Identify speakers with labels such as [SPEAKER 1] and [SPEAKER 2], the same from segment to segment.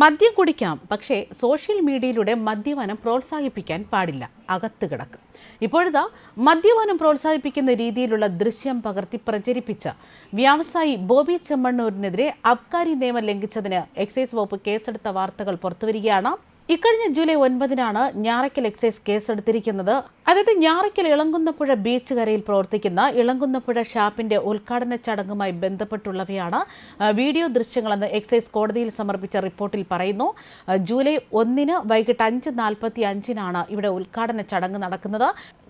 [SPEAKER 1] മദ്യം കുടിക്കാം പക്ഷേ സോഷ്യൽ മീഡിയയിലൂടെ മദ്യപാനം പ്രോത്സാഹിപ്പിക്കാൻ പാടില്ല. അകത്ത് കിടക്കും. ഇപ്പോഴിതാ മദ്യപാനം പ്രോത്സാഹിപ്പിക്കുന്ന രീതിയിലുള്ള ദൃശ്യം പകർത്തി പ്രചരിപ്പിച്ച വ്യവസായി ബോബി ചെമ്മണ്ണൂരിനെതിരെ അബ്കാരി നിയമം ലംഘിച്ചതിന് എക്സൈസ് വകുപ്പ് കേസെടുത്ത വാർത്തകൾ പുറത്തുവരികയാണ്. ഇക്കഴിഞ്ഞ ജൂലൈ ഒൻപതിനാണ് ഞാറയ്ക്കൽ എക്സൈസ് കേസെടുത്തിരിക്കുന്നത്. അതായത് ഞാറയ്ക്കൽ ഇളങ്കുന്നപ്പുഴ ബീച്ച് കരയിൽ പ്രവർത്തിക്കുന്ന ഇളങ്കുന്നപ്പുഴ ഷാപ്പിന്റെ ഉദ്ഘാടന ചടങ്ങുമായി ബന്ധപ്പെട്ടുള്ളവയാണ് വീഡിയോ ദൃശ്യങ്ങളെന്ന് എക്സൈസ് കോടതിയിൽ സമർപ്പിച്ച റിപ്പോർട്ടിൽ പറയുന്നു. ജൂലൈ ഒന്നിന് വൈകിട്ട് അഞ്ച് നാൽപ്പത്തി അഞ്ചിനാണ് ഇവിടെ ഉദ്ഘാടന ചടങ്ങ് നടക്കുന്നത്.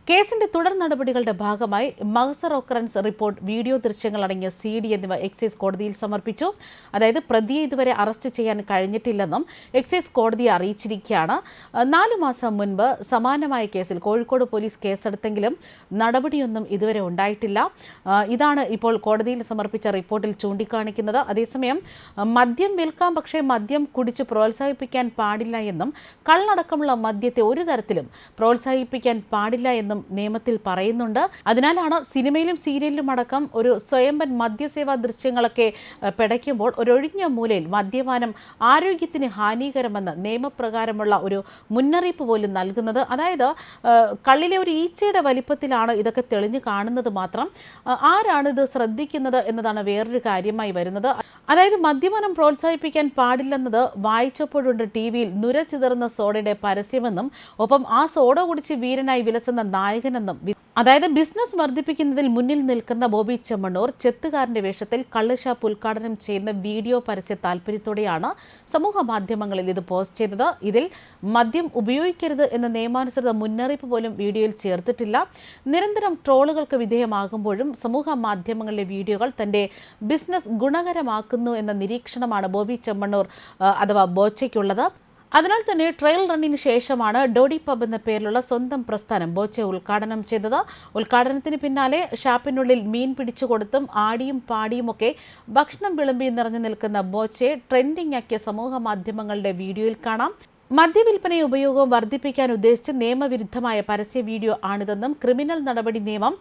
[SPEAKER 1] കേസിന്റെ തുടർ നടപടികളുടെ ഭാഗമായി മഹസർ ഒക്കറൻസ് റിപ്പോർട്ട് വീഡിയോ ദൃശ്യങ്ങൾ അടങ്ങിയ സി ഡി എന്നിവ എക്സൈസ് കോടതിയിൽ സമർപ്പിച്ചു. അതായത് പ്രതിയെ ഇതുവരെ അറസ്റ്റ് ചെയ്യാൻ കഴിഞ്ഞിട്ടില്ലെന്നും എക്സൈസ് കോടതിയെ അറിയിച്ചിരിക്കുകയാണ്. നാലു മാസം മുൻപ് സമാനമായ കേസിൽ കോഴിക്കോട് പോലീസ് കേസെടുത്തെങ്കിലും നടപടിയൊന്നും ഇതുവരെ ഉണ്ടായിട്ടില്ല. ഇതാണ് ഇപ്പോൾ കോടതിയിൽ സമർപ്പിച്ച റിപ്പോർട്ടിൽ ചൂണ്ടിക്കാണിക്കുന്നത്. അതേസമയം മദ്യം വിൽക്കാം പക്ഷേ മദ്യം കുടിച്ച് പ്രോത്സാഹിപ്പിക്കാൻ പാടില്ല എന്നും കള്ളടക്കമുള്ള മദ്യത്തെ ഒരു തരത്തിലും പ്രോത്സാഹിപ്പിക്കാൻ പാടില്ല എന്നും നിയമത്തിൽ പറയുന്നുണ്ട്. അതിനാലാണ് സിനിമയിലും സീരിയലിലും അടക്കം ഒരു സ്വയംഭൻ മദ്യസേവാ ദൃശ്യങ്ങളൊക്കെ പിടയ്ക്കുമ്പോൾ ഒരൊഴിഞ്ഞ മൂലയിൽ മദ്യപാനം ആരോഗ്യത്തിന് ഹാനികരമെന്ന് നിയമപ്രകാരമുള്ള ഒരു മുന്നറിയിപ്പ് പോലും നൽകുന്നത്. അതായത് കള്ളിലെ ഒരു ഈച്ചയുടെ വലിപ്പത്തിലാണ് ഇതൊക്കെ തെളിഞ്ഞു കാണുന്നത് മാത്രം. അഹ് ആരാണ് ഇത് ശ്രദ്ധിക്കുന്നത് എന്നതാണ് വേറൊരു കാര്യമായി വരുന്നത്. അതായത് മദ്യപാനം പ്രോത്സാഹിപ്പിക്കാൻ പാടില്ലെന്നത് വായിച്ചപ്പോഴുണ്ട് ടി വിയിൽ നുര ചിതറുന്ന സോഡയുടെ പരസ്യമെന്നും ഒപ്പം ആ സോഡ കുടിച്ച് വീരനായി വിലസുന്ന നായകനെന്നും അതായത് ബിസിനസ് വർദ്ധിപ്പിക്കുന്നതിൽ മുന്നിൽ നിൽക്കുന്ന ബോബി ചെമ്മണ്ണൂർ ചെത്തുകാരന്റെ വേഷത്തിൽ കള്ളുഷാപ്പ് ഉദ്ഘാടനം ചെയ്യുന്ന വീഡിയോ പരസ്യ താൽപര്യത്തോടെയാണ് സമൂഹ മാധ്യമങ്ങളിൽ ഇത് പോസ്റ്റ് ചെയ്തത്. ഇതിൽ മദ്യം ഉപയോഗിക്കരുത് എന്ന നിയമാനുസൃത മുന്നറിയിപ്പ് പോലും വീഡിയോയിൽ ചേർത്തിട്ടില്ല. നിരന്തരം ട്രോളുകൾക്ക് വിധേയമാകുമ്പോഴും സമൂഹ മാധ്യമങ്ങളിലെ വീഡിയോകൾ തന്റെ ബിസിനസ് ഗുണകരമാക്കുന്നു എന്ന നിരീക്ഷണമാണ് ബോബി ചെമ്മണ്ണൂർ അഥവാ ബോച്ചയ്ക്കുള്ളത്. അതിനാൽ തന്നെ ട്രയൽ റണ്ണിന് ശേഷമാണ് ഡോഡി പബ് എന്ന പേരിലുള്ള സ്വന്തം പ്രസ്ഥാനം ബോച്ചെ ഉദ്ഘാടനം ചെയ്തത്. ഉദ്ഘാടനത്തിന് പിന്നാലെ ഷാപ്പിനുള്ളിൽ മീൻ പിടിച്ചു കൊടുത്തും ആടിയും പാടിയുമൊക്കെ ഭക്ഷണം വിളമ്പി നിറഞ്ഞു നിൽക്കുന്ന ബോച്ചെ ട്രെൻഡിംഗ് ആക്കിയ സമൂഹ മാധ്യമങ്ങളുടെ വീഡിയോയിൽ കാണാം. മദ്യവിൽപ്പന ഉപയോഗം വർദ്ധിപ്പിക്കാൻ ഉദ്ദേശിച്ച് നിയമവിരുദ്ധമായ പരസ്യ വീഡിയോ ആണിതെന്നും ക്രിമിനൽ നടപടി നിയമം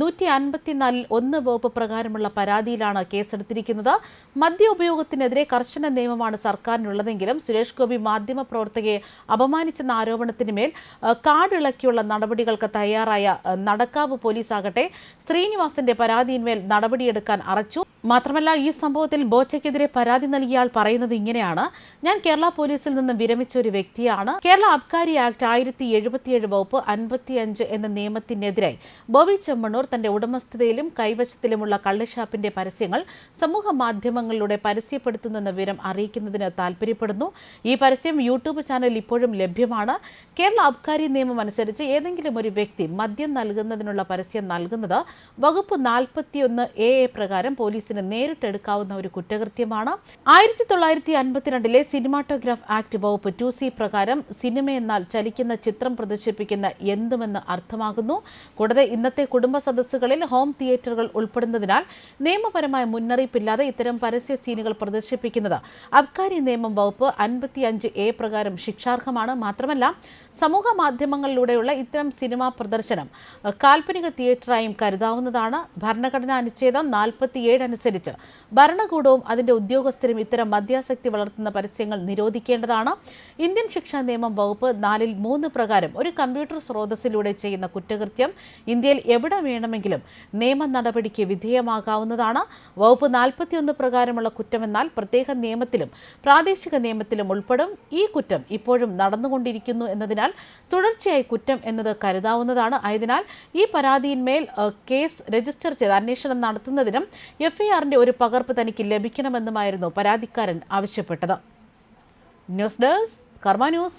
[SPEAKER 1] നൂറ്റി അൻപത്തിനാലിൽ ഒന്ന് വകുപ്പ് പ്രകാരമുള്ള പരാതിയിലാണ് കേസെടുത്തിരിക്കുന്നത്. മദ്യ ഉപയോഗത്തിനെതിരെ കർശന നിയമമാണ് സർക്കാരിനുള്ളതെങ്കിലും സുരേഷ് ഗോപി മാധ്യമ പ്രവർത്തകയെ അപമാനിച്ചെന്ന ആരോപണത്തിന് മേൽ അഹ്, കാടിളക്കിയുള്ള നടപടികൾക്ക് തയ്യാറായ നടക്കാവ് പോലീസാകട്ടെ ശ്രീനിവാസന്റെ പരാതിയിന്മേൽ നടപടിയെടുക്കാൻ അറച്ചു. മാത്രമല്ല ഈ സംഭവത്തിൽ ബോച്ചയ്ക്കെതിരെ പരാതി നൽകിയ ആൾ പറയുന്നത് ഇങ്ങനെയാണ്. ഞാൻ കേരള പോലീസിൽ നിന്ന് വിരമിച്ച ഒരു വ്യക്തിയാണ്. കേരള അബ്കാരി ആക്ട് ആയിരത്തി എഴുപത്തിയേഴ് വകുപ്പ് അൻപത്തിയഞ്ച് എന്ന നിയമത്തിനെതിരെ ബോബി ചെമ്മണ്ണൂർ തന്റെ ഉടമസ്ഥതയിലും കൈവശത്തിലുമുള്ള കള്ളുഷാപ്പിന്റെ പരസ്യങ്ങൾ സമൂഹ മാധ്യമങ്ങളിലൂടെ പരസ്യപ്പെടുത്തുന്നെന്ന വിവരം അറിയിക്കുന്നതിന് താൽപര്യപ്പെടുന്നു. ഈ പരസ്യം യൂട്യൂബ് ചാനൽ ഇപ്പോഴും ലഭ്യമാണ്. കേരള അബ്കാരി നിയമം അനുസരിച്ച് ഏതെങ്കിലും ഒരു വ്യക്തി മദ്യം നൽകുന്നതിനുള്ള പരസ്യം നൽകുന്നത് വകുപ്പ് നാൽപ്പത്തിയൊന്ന് എ എ പ്രകാരം പോലീസിന് നേരിട്ടെടുക്കാവുന്ന ഒരു കുറ്റകൃത്യമാണ്. ആയിരത്തി തൊള്ളായിരത്തി അൻപത്തിരണ്ടിലെ സിനിമാറ്റോഗ്രാഫ് ആക്ട് വകുപ്പ് ടു സി പ്രകാരം സിനിമയെന്നാൽ ചലിക്കുന്ന ചിത്രം പ്രദർശിപ്പിക്കുന്ന എന്തുമെന്ന് അർത്ഥമാകുന്നു. കൂടാതെ ഇന്നത്തെ കുടുംബ സദസ്സുകളിൽ ഹോം തിയേറ്ററുകൾ ഉൾപ്പെടുന്നതിനാൽ നിയമപരമായ മുന്നറിയിപ്പില്ലാതെ ഇത്തരം പരസ്യ സീനുകൾ പ്രദർശിപ്പിക്കുന്നത് അബ്കാരി നിയമം വകുപ്പ് അൻപത്തിയഞ്ച് എ പ്രകാരം ശിക്ഷാർഹമാണ്. മാത്രമല്ല സമൂഹ മാധ്യമങ്ങളിലൂടെയുള്ള ഇത്തരം സിനിമാ പ്രദർശനം കാൽപ്പനിക തിയേറ്ററായും കരുതാവുന്നതാണ്. ഭരണഘടനാ അനുച്ഛേദം നാൽപ്പത്തിയേഴ് അനുസരിച്ച്. ഭരണകൂടവും അതിന്റെ ഉദ്യോഗസ്ഥരും ഇത്തരം മദ്യാസക്തി വളർത്തുന്ന പരസ്യങ്ങൾ നിരോധിക്കേണ്ടതാണ്. ഇന്ത്യൻ ശിക്ഷാ നിയമം വകുപ്പ് നാലിൽ മൂന്ന് പ്രകാരം ഒരു കമ്പ്യൂട്ടർ സ്രോതസ്സിലൂടെ ചെയ്യുന്ന കുറ്റകൃത്യം ഇന്ത്യയിൽ എവിടെ വേണമെങ്കിലും നിയമ നടപടിക്ക് വിധേയമാകാവുന്നതാണ്. വകുപ്പ് നാൽപ്പത്തിയൊന്ന് പ്രകാരമുള്ള കുറ്റമെന്നാൽ പ്രത്യേക നിയമത്തിലും പ്രാദേശിക നിയമത്തിലും ഉൾപ്പെടും. ഈ കുറ്റം ഇപ്പോഴും നടന്നുകൊണ്ടിരിക്കുന്നു എന്നതിനാൽ തുടർച്ചയായി കുറ്റം എന്നത് കരുതാവുന്നതാണ്. ആയതിനാൽ ഈ പരാതിയിന്മേൽ കേസ് രജിസ്റ്റർ ചെയ്ത് അന്വേഷണം നടത്തുന്നതിനും എഫ്ഐആറിന്റെ ഒരു പകർപ്പ് തനിക്ക് ലഭിക്കണമെന്നുമായിരുന്നു പരാതിക്കാരൻ ആവശ്യപ്പെട്ടത്. News desk Karma news.